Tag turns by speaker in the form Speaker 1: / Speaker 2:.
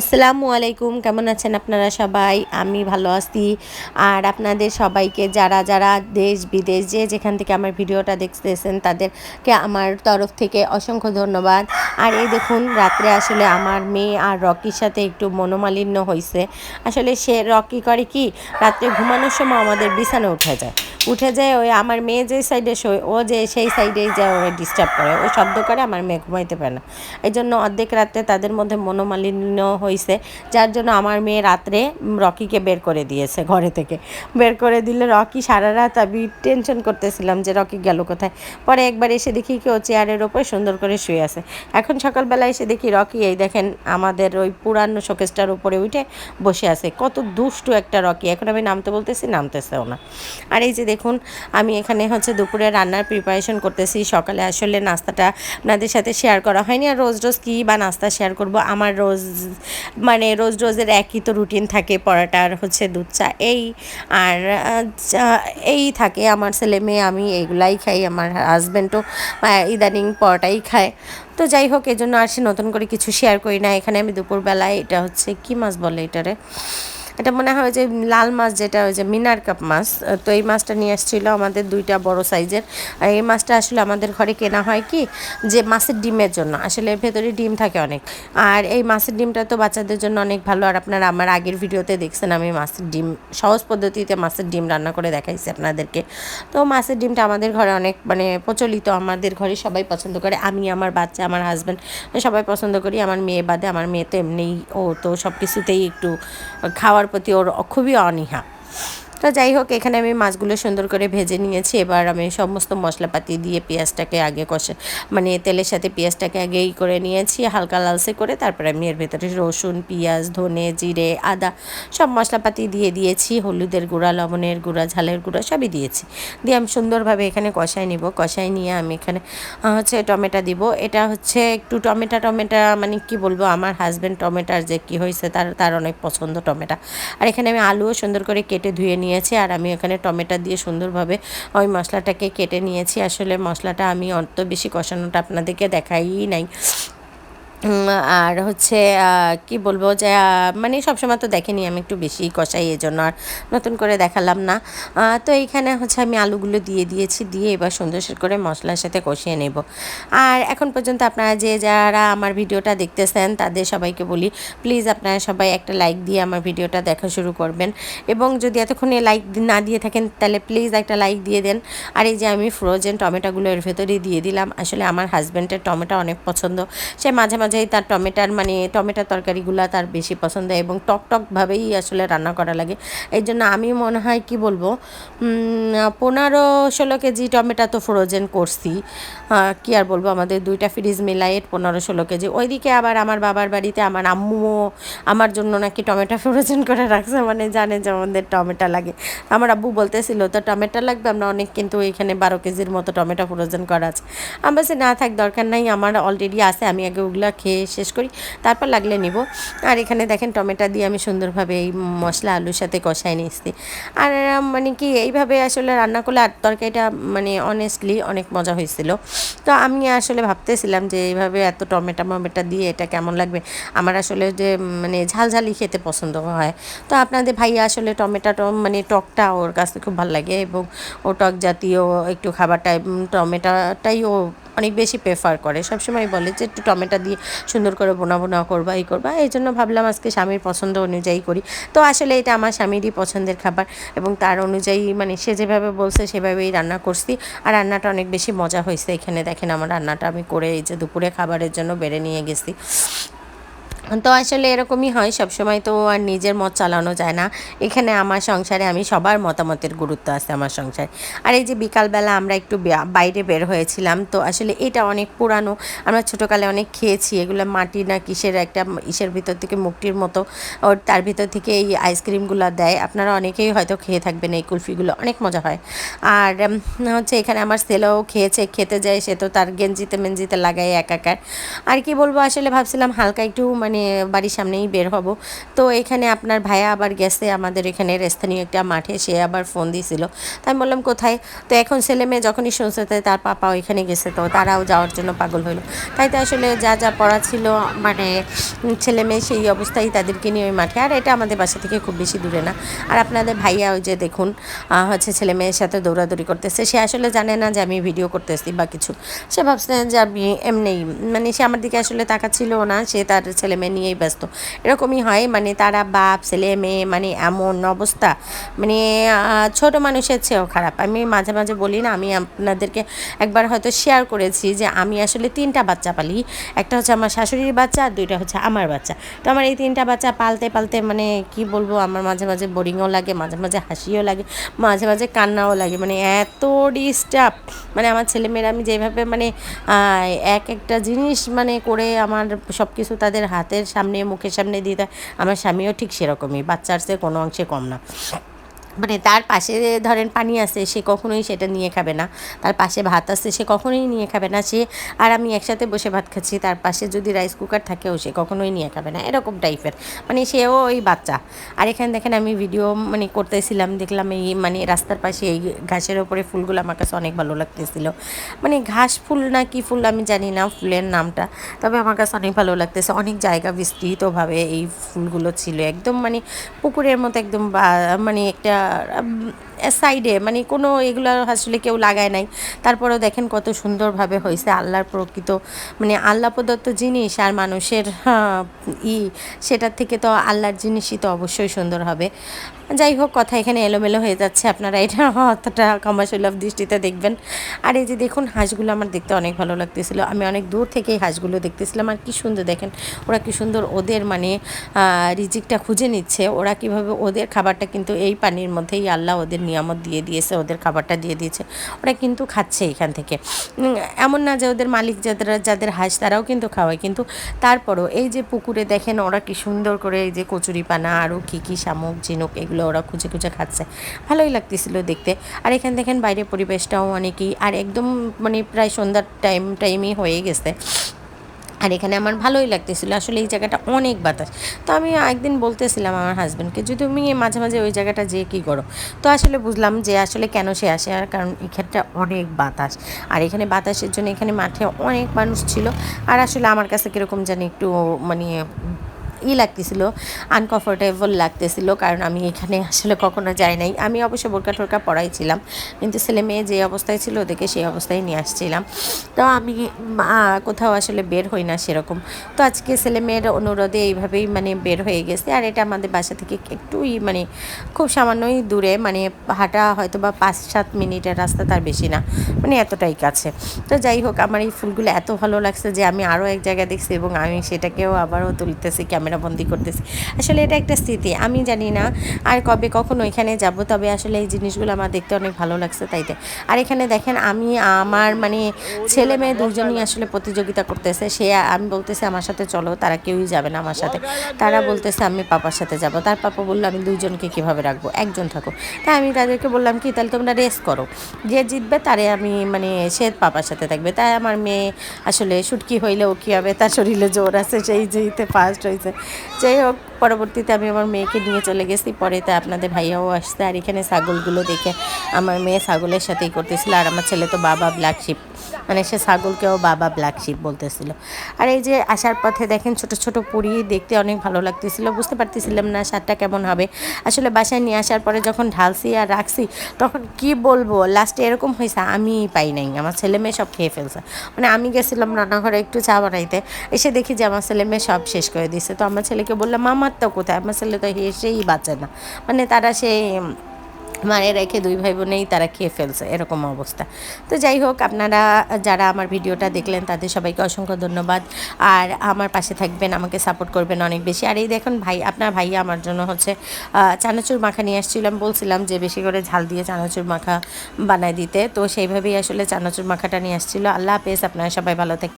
Speaker 1: আসসালামু আলাইকুম, কেমন আছেন আপনারা সবাই? আমি ভালো আছি। আর আপনাদের সবাইকে যারা যারা দেশ, বিদেশ, যে যেখান থেকে আমার ভিডিওটা দেখতেছেন, তাদেরকে আমার তরফ থেকে অসংখ্য ধন্যবাদ। আর এই দেখুন, রাত্রে আসলে আমার মেয়ে আর রকির সাথে একটু মনোমালিন্য হয়েছে আসলে সে রকি করে কি, রাত্রে ঘুমানোর সময় আমাদের বিছানা উঠে যায়। উঠে যায়, ওই আমার মেয়ে যে সাইডে শোয় ও যে সেই সাইডেই যায় ওরা ডিস্টার্ব করে ও শব্দ করে আমার মেয়ে ঘুমাইতে পারে না। এই জন্য অর্ধেক রাত্রে তাদের মধ্যে মনোমালিন্য হয়েছে যার জন্য আমার মেয়ে রাত্রে রকিকে বের করে দিয়েছে ঘরে থেকে। বের করে দিলে রকি সারা রাত আমি টেনশন করতেছিলাম যে রকি গেল কোথায়। পরে একবার এসে দেখি কি ও চেয়ারের ওপর সুন্দর করে শুয়ে আছে। এখন সকালবেলা এসে দেখি রকি এই দেখেন আমাদের ওই পুরানো শোকেসটার উপরে উঠে বসে আছে। কত দুষ্টু একটা রকি, এখন আমি নামতে বলতেছি, নামতেছেও না। আর এই যে দেখুন, আমি এখানে হচ্ছে দুপুরে রান্নার প্রিপারেশন করতেছি। সকালে আসলে নাস্তাটা আপনাদের সাথে শেয়ার করা হয়নি। আর রোজ রোজ কী বা নাস্তা শেয়ার করব? আমার রোজ মানে রোজ রোজের একই তো রুটিন থাকে পড়াটা আর হচ্ছে দুধ, চা, এই। আর এই থাকে আমার ছেলে মেয়ে, আমি এইগুলাই খাই, আমার হাজব্যান্ডও ইদানিং পরোটাই খায়। তো যাই হোক, এজন্য আর সে নতুন করে কিছু শেয়ার করি না। এখানে আমি দুপুরবেলায় এটা হচ্ছে কি মাছ বলে এটারে? এটা মনে হয় যে লাল মাছ যেটা, ওই যে মিনার কাপ মাছ তো এই মাছটা নিয়ে আসছিল আমাদের দুইটা বড় সাইজের। আর এই মাছটা আসলে আমাদের ঘরে কেনা হয় কি, যে মাছের ডিমের জন্য। আসলে এর ভেতরে ডিম থাকে অনেক। আর এই মাছের ডিমটা তো বাচ্চাদের জন্য অনেক ভালো। আর আপনারা আমার আগের ভিডিওতে দেখছেন, আমি মাছের ডিম, সহজ পদ্ধতিতে মাছের ডিম রান্না করে দেখাইছি আপনাদেরকে। তো মাছের ডিমটা আমাদের ঘরে অনেক মানে প্রচলিত। আমাদের ঘরে সবাই পছন্দ করে। আমি, আমার বাচ্চা, আমার হাজব্যান্ড সবাই পছন্দ করি। আমার মেয়ে বাদে, আমার মেয়ে তো এমনিই, ও তো সব কিছুতেই একটু খাওয়ার প্রতি ওর খুবই অনীহা। তো যাই হোক, এখানে আমি মাছগুলো সুন্দর করে ভেজে নিয়েছি। এবার আমি সমস্ত মশলাপাতি দিয়ে পেঁয়াজটাকে আগে কষে মানে তেলের সাথে পেঁয়াজটাকে আগেই করে নিয়েছি, হালকা লালসে করে। তারপরে আমি এর ভেতরে রসুন, পেঁয়াজ, ধনে, জিরে, আদা সব মশলাপাতি দিয়ে দিয়েছি। হলুদের গুঁড়া, লবণের গুঁড়া, ঝালের গুঁড়া সবই দিয়েছি। দিয়ে আমি সুন্দরভাবে এখানে কষাই নিব। কষাই নিয়ে আমি এখানে হচ্ছে টমেটো দিব। এটা হচ্ছে একটু টমেটো টমেটো মানে কি বলব, আমার হাজব্যান্ড টমেটার যে কি হয়েছে তার তার অনেক পছন্দ টমেটো। আর এখানে আমি আলুও সুন্দর করে কেটে ধুয়ে নিয়েছি আর আমি এখানে টমেটো দিয়ে সুন্দরভাবে ওই মশলাটাকে কেটে নিয়েছি। আসলে মশলাটা আমি অত বেশি কষানোটা আপনাদেরকে দেখাই নাই। আর হচ্ছে কি বলব যে মানে সবসময় তো দেখেনি আমি একটু বেশি কষাই, এই জন্য আর নতুন করে দেখালাম না। তো এইখানে হচ্ছে আমি আলুগুলো দিয়ে দিয়েছি, দিয়ে এবার সুন্দর করে মশলার সাথে কষিয়ে নেব। আর এখন পর্যন্ত আপনারা যে যারা আমার ভিডিওটা দেখতেছেন, তাদের সবাইকে বলি প্লিজ আপনারা সবাই একটা লাইক দিয়ে আমার ভিডিওটা দেখা শুরু করবেন। এবং যদি এতক্ষণে লাইক না দিয়ে থাকেন, তাহলে প্লিজ একটা লাইক দিয়ে দেন। আর এই যে আমি ফ্রোজেন টমেটোগুলো এর ভেতরেই দিয়ে দিলাম, আসলে আমার হাজব্যান্ডের টমেটো অনেক পছন্দ। সে মাঝে মাঝে মাঝেই তার টমেটার মানে টমেটোর তরকারিগুলো তার বেশি পছন্দ এবং টক টকভাবেই আসলে রান্না করা লাগে। এই জন্য আমি মনে হয় কি বলব পনেরো ষোলো কেজি টমেটো তো ফ্রোজেন করছি। কি আর বলব, আমাদের দুইটা ফ্রিজ মিলাই পনেরো ষোলো কেজি। ওইদিকে আবার আমার বাবার বাড়িতে আমার আম্মুও আমার জন্য নাকি টমেটো ফ্রোজেন করে রাখছে মানে জানে যে আমাদের টমেটো লাগে। আমার আব্বু বলতেছিল তো টমেটো লাগবে, আমরা অনেক কিন্তু এখানে বারো কেজির মতো টমেটো ফ্রোজেন করা আছে। আমার না থাক, দরকার নাই, আমার অলরেডি আছে, আমি আগে ওগুলো খেয়ে শেষ করি, তারপর লাগলে নিব। আর এখানে দেখেন টমেটো দিয়ে আমি সুন্দরভাবে এই মশলা আলুর সাথে কষাই নিয়েছি। আর মানে কি, এইভাবে আসলে রান্না করলে আর তরকারিটা মানে অনেস্টলি অনেক মজা হয়েছিল। তো আমি আসলে ভাবতেছিলাম যে এইভাবে এত টমেটো মমেটো দিয়ে এটা কেমন লাগবে? আমার আসলে যে মানে ঝালঝালি খেতে পছন্দ হয়। তো আপনাদের ভাইয়া আসলে টমেটো মানে টকটা ওর কাছে খুব ভালো লাগে এবং ও টক জাতীয় একটু খাবারটা টমেটোটাই ও অনেক বেশি প্রেফার করে। সবসময় বলে যে, একটু টমেটো দিয়ে সুন্দর করে বোনা বোনা করবা এই করবা। এই জন্য ভাবলাম আজকে স্বামীর পছন্দ অনুযায়ী করি। তো আসলে এটা আমার স্বামীরই পছন্দের খাবার এবং তার অনুযায়ী মানে সে যেভাবে বলছে, সেভাবেই রান্না করছি। আর রান্নাটা অনেক বেশি মজা হয়েছে। এখানে দেখেন আমার রান্নাটা আমি করে এই যে দুপুরে খাবারের জন্য বেড়ে নিয়ে গেছি। তো আসলে এরকমই হয়, সবসময় তো আর নিজের মত চালানো যায় না। এখানে আমার সংসারে আমি সবার মতামতের গুরুত্ব আছে আমার সংসারে। আর এই যে বিকালবেলা আমরা একটু বাইরে বের হয়েছিলাম, তো আসলে এটা অনেক পুরানো। আমরা ছোটোকালে অনেক খেয়েছি, এগুলো মাটি না কিসের একটা ইসের ভিতর থেকে মুক্তির মতো। ওর তার ভিতর থেকে এই আইসক্রিমগুলো দেয়। আপনারা অনেকেই হয়তো খেয়ে থাকবেন এই কুলফিগুলো, অনেক মজা হয়। আর হচ্ছে এখানে আমার ছেলেও খেয়েছে, খেতে যায়, সে তো তার গেঞ্জিতে মেঞ্জিতে লাগায় একাকার। আর কি বলব, আসলে ভাবছিলাম হালকা একটু মানে মানে বাড়ির সামনেই বের হব। তো এখানে আপনার ভাইয়া আবার গেছে আমাদের এখানে স্থানীয় একটা মাঠে, সে আবার ফোন দিয়েছিল তাই বললাম, কোথায়? তো এখন ছেলে মেয়ে যখনই শুনছে, তাই তার পাপা ওইখানে গেছে, তো তারাও যাওয়ার জন্য পাগল হইল। তাই তো আসলে যা যা পড়া ছিল মানে ছেলে মেয়ে সেই অবস্থায় তাদেরকে নিয়ে ওই মাঠে। আর এটা আমাদের বাসা থেকে খুব বেশি দূরে না। আর আপনাদের ভাইয়া ওই যে দেখুন হচ্ছে ছেলে মেয়ের সাথে দৌড়াদৌড়ি করতেছে। সে আসলে জানে না যে আমি ভিডিও করতেছি বা কিছু। সে ভাবছে যে আমি এমনি মানে সে আমার দিকে আসলে তাকাচ্ছিল না। সে তার ছেলে মেয়ে নিয়েই ব্যস্ত। এরকমই হয় মানে তারা বাপ, ছেলে, মেয়ে মানে এমন অবস্থা। মানে ছোট মানুষের চেয়েও খারাপ। আমি মাঝে মাঝে বলি না, আমি আপনাদেরকে একবার হয়তো শেয়ার করেছি যে আমি আসলে তিনটা বাচ্চা পালি। একটা হচ্ছে আমার শাশুড়ির বাচ্চা, আর দুইটা হচ্ছে আমার বাচ্চা। তো আমার এই তিনটা বাচ্চা পালতে পালতে মানে কি বলব, আমার মাঝে মাঝে বোরিংও লাগে, মাঝে মাঝে হাসিও লাগে, মাঝে মাঝে কান্নাও লাগে। মানে এত ডিস্টার্ব মানে আমার ছেলেমেয়েরা আমি যেভাবে মানে এক একটা জিনিস মানে করে আমার সব কিছু তাদের হাতের সামনে, মুখের সামনে দিতে আমার স্বামীও ঠিক সেরকমই, বাচ্চার চেয়ে কোনো অংশে কম না। মানে তার পাশে ধরেন পানি আছে, সে কখনোই সেটা নিয়ে খাবে না। তার পাশে ভাত আছে, সে কখনোই নিয়ে খাবে না। সে আর আমি একসাথে বসে ভাত খাচ্ছি, তার পাশে যদি রাইস কুকার থাকেও সে কখনোই নিয়ে খাবে না। এরকম টাইপের মানে সেও ওই বাচ্চা। আর এখানে দেখেন আমি ভিডিও মানে করতেছিলাম, দেখলাম এই মানে রাস্তার পাশে এই ঘাসের ওপরে ফুলগুলো আমার কাছে অনেক ভালো লাগতেছিল। মানে ঘাস ফুল না কি ফুল আমি জানি না, ফুলের নামটা। তবে আমার কাছে অনেক ভালো লাগতেছে। অনেক জায়গা বিস্তৃতভাবে এই ফুলগুলো ছিল। একদম মানে পুকুরের মতো একদম মানে একটা আর সাইডে মানে কোনো এগুলো আসলে কেউ লাগায় নাই। তারপরেও দেখেন কত সুন্দরভাবে হয়েছে আল্লাহর প্রকৃত মানে আল্লাহ প্রদত্ত জিনিস আর মানুষের ই, সেটার থেকে তো আল্লাহর জিনিসই তো অবশ্যই সুন্দর হবে। যাই হোক, কথা এখানে এলোমেলো হয়ে যাচ্ছে, আপনারা এটা অতটা কমার্শিয়াল দৃষ্টিতে দেখবেন। আর এই যে দেখুন, হাঁসগুলো আমার দেখতে অনেক ভালো লাগতেছিল। আমি অনেক দূর থেকেই হাঁসগুলো দেখতেছিলাম। আর কি সুন্দর দেখেন, ওরা কি সুন্দর ওদের মানে রিজিকটা খুঁজে নিচ্ছে। ওরা কীভাবে ওদের খাবারটা কিন্তু এই পানির মধ্যেই আল্লাহ ওদের নিয়ামত দিয়ে দিয়েছে, ওদের খাবারটা দিয়ে দিয়েছে। ওরা কিন্তু খাচ্ছে এখান থেকে। এমন না যে ওদের মালিক যাদের যাদের হাঁস তারাও কিন্তু খাওয়ায়। কিন্তু তারপরও এই যে পুকুরে দেখেন ওরা কি সুন্দর করে এই যে কচুরি পানা আরও কী কী শামুক, ঝিনুক, এগুলো ওরা খুঁজে খুঁজে খাচ্ছে। ভালোই লাগতেছিল দেখতে। আর এখানে দেখেন বাইরে পরিবেশটাও অনেকই, আর একদম মানে প্রায় সন্ধ্যার টাইম টাইমই হয়ে গেছে। আর এখানে আমার ভালোই লাগতেছিল। আসলে এই জায়গাটা অনেক বাতাস। তো আমি একদিন বলতেছিলাম আমার হাজব্যান্ডকে যে, তুমি মাঝে মাঝে ওই জায়গাটা যেয়ে কী করো? তো আসলে বুঝলাম যে, আসলে কেন সে আসে? আর কারণ এখানটা অনেক বাতাস। আর এখানে বাতাসের জন্য এখানে মাঠে অনেক মানুষ ছিল। আর আসলে আমার কাছে কীরকম জানি একটু মানে ই লাগতেছিল আনকমফোর্টেবল লাগতেছিল, কারণ আমি এখানে আসলে কখনো যাই নাই। আমি অবশ্য বোরকা টোরকা পড়াইছিলাম কিন্তু ছেলে মেয়ে যে অবস্থায় ছিল ওদেরকে সেই অবস্থায় নিয়ে আসছিলাম। তো আমি কোথাও আসলে বের হই না সেরকম। তো আজকে ছেলে মেয়ের অনুরোধে এইভাবেই মানে বের হয়ে গেছে, আর এটা আমাদের বাসা থেকে একটুই মানে খুব সামান্যই দূরে মানে হাঁটা হয়তো বা পাঁচ সাত মিনিটের রাস্তা তার বেশি না মানে এতটাই কাছে। তো যাই হোক, আমার এই ফুলগুলো এত ভালো লাগছে যে আমি আরও এক জায়গায় দেখছি এবং আমি সেটাকেও আবারও তুলতেছি ক্যামেরা বন্দি করতেছি। আসলে এটা একটা স্মৃতি, আমি জানি না আর কবে কখন ওইখানে যাব, তবে আসলে এই জিনিসগুলো আমার দেখতে অনেক ভালো লাগছে তাইতে আর এখানে দেখেন, আমি, আমার মানে ছেলে মেয়ে দুজনই আসলে প্রতিযোগিতা করতেছে, সে, আমি বলতেছি, আমার সাথে চলো, তারা কেউই যাবে না আমার সাথে। তারা বলতেছে, আমি পাপার সাথে যাব। তার পাপা বলল, আমি দুজনকে কীভাবে রাখব? একজন থাকো। তাই আমি তাদেরকে বললাম কি, তাহলে তোমরা রেস করো। যে জিতবে, তারে আমি মানে সে পাপার সাথে থাকবে। তাই আমার মেয়ে আসলে শুটকি হইলেও কী হবে? তার শরীরে জোর আছে, সেই জিতে ফার্স্ট হয়েছে যাই হোক, পরবর্তীতে আমি আমার মেয়েকে নিয়ে চলে গেছি। পরে তো আপনাদের ভাইয়াও আসতে আর এখানে ছাগলগুলো দেখে আমার মেয়ে ছাগলের সাথেই করতেছিল। আর আমার ছেলে তো বাবা ব্ল্যাক শিপ মানে সে ছাগলকেও বাবা ব্ল্যাক শিপ বলতেছিল। আর এই যে আসার পথে দেখেন ছোট ছোট পুরি দেখতে অনেক ভালো লাগতেছিল, বুঝতে পারতেছিলাম না স্বাদটা কেমন হবে। আসলে বাসায় নিয়ে আসার পরে যখন ঢালছি আর রাখছি, তখন কি বলব লাস্টে এরকম হয়েছে আমি পাই নাই, আমার ছেলে মেয়ে সব খেয়ে ফেলছে। মানে আমি গেছিলাম রান্নাঘরে একটু চা বানাইতে, এসে দেখি যে আমার ছেলে মেয়ে সব শেষ করে দিছে। তো আমার ছেলেকে বললাম, মামার তো কোথায়? আমার ছেলে তো হেসেই বাঁচে না। মানে তারা সেই মানে রেখে দুই ভাই বোনেই তারা খেয়ে ফেলছে, এরকম অবস্থা। তো যাই হোক, আপনারা যারা আমার ভিডিওটা দেখলেন, তাদের সবাইকে অসংখ্য ধন্যবাদ। আর আমার পাশে থাকবেন, আমাকে সাপোর্ট করবেন অনেক বেশি। আর এই দেখুন ভাই, আপনার ভাইয়া আমার জন্য হচ্ছে চানাচুর মাখা নিয়ে আসছিলাম বলছিলাম যে বেশি করে ঝাল দিয়ে চানাচুর মাখা বানায় দিতে। তো সেইভাবেই আসলে চানাচুর মাখাটা নিয়ে আসছিল। আল্লাহ হাফেজ, আপনারা সবাই ভালো থাকবেন।